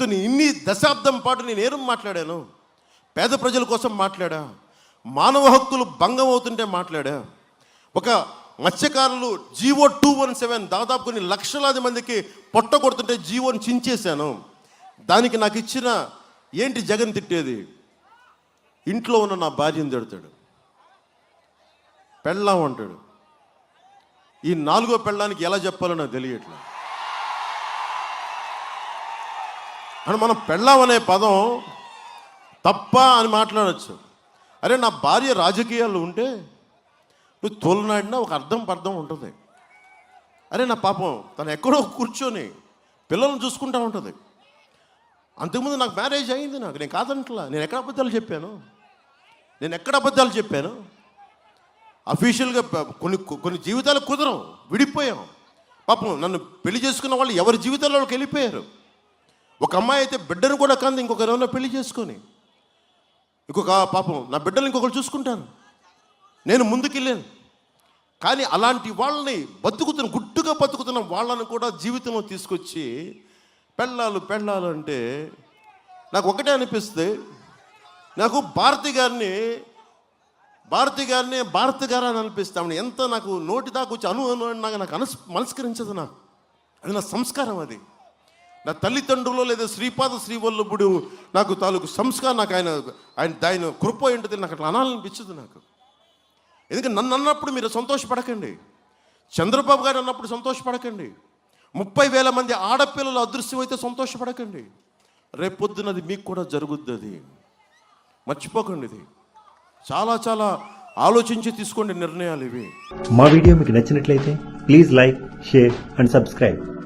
So నేను ఇన్ని దశాబ్దం పాటు నేను ఏం మాట్లాడాను? పేద ప్రజల కోసం మాట్లాడా? మానవ హక్కులు భంగం అవుతుంటే మాట్లాడా? ఒక మత్స్యకారులు జీవో టూ వన్ సెవెన్ దాదాపు కొన్ని లక్షలాది మందికి పొట్ట కొడుతుంటే జీవోని చించేశాను. దానికి నాకు ఇచ్చిన ఏంటి జగన్ తిట్టేది? ఇంట్లో ఉన్న నా భార్యను తిడతాడు. పెళ్ళాం అంటాడు. ఈ నాలుగో పెళ్ళానికి ఎలా చెప్పాలో నాకు తెలియట్లేదు. అని మనం పెళ్ళాం అనే పదం తప్ప అని మాట్లాడచ్చు. అరే నా భార్య రాజకీయాలు ఉంటే నువ్వు తోలనాడినా ఒక అర్థం పర్థం ఉంటుంది. అరే నా పాపం తను ఎక్కడో కూర్చొని పిల్లల్ని చూసుకుంటా ఉంటుంది. అంతకుముందు నాకు మ్యారేజ్ అయింది నాకు. నేను కాదంటలా. నేను ఎక్కడ అబద్ధాలు చెప్పాను? నేను ఎక్కడ అబద్ధాలు చెప్పాను? అఫీషియల్గా కొన్ని కొన్ని జీవితాలు కుదరం విడిపోయాం. పాపం నన్ను పెళ్ళి చేసుకున్న వాళ్ళు ఎవరి జీవితాల్లోకి వెళ్ళిపోయారు? ఒక అమ్మాయి అయితే బిడ్డను కూడా కంది ఇంకొక ఎవరైనా పెళ్ళి చేసుకొని. ఇంకొక పాపం నా బిడ్డలు ఇంకొకరు చూసుకుంటాను నేను ముందుకెళ్ళాను. కానీ అలాంటి వాళ్ళని బతుకుతున్న గుట్టుగా బతుకుతున్న వాళ్ళని కూడా జీవితంలో తీసుకొచ్చి పెళ్ళాలు పెళ్ళాలు అంటే నాకు ఒకటే అనిపిస్తే నాకు భారతి గారిని భారతి గారిని భారతి గారు అని అనిపిస్తామని ఎంత నాకు నోటి దాకా వచ్చి అను అను అని నాకు నాకు అనస్ మనస్కరించదు నాకు. అది నా సంస్కారం అది. నా తల్లిదండ్రులు లేదా శ్రీపాద శ్రీవల్లభుడు నాకు తాలూకు సంస్కారం నాకు ఆయన ఆయన ఆయన కృప ఏంటిది నాకు అట్లా అనాలనిపించదు నాకు. ఎందుకంటే నన్ను అన్నప్పుడు మీరు సంతోషపడకండి. చంద్రబాబు గారు అన్నప్పుడు సంతోషపడకండి. ముప్పై వేల మంది ఆడపిల్లలు అదృశ్యమైతే సంతోషపడకండి. రేపొద్దునది మీకు కూడా జరుగుద్ది అది. మర్చిపోకండి ఇది. చాలా చాలా ఆలోచించి తీసుకోండి నిర్ణయాలు ఇవి. మా వీడియో మీకు నచ్చినట్లయితే please like share and subscribe.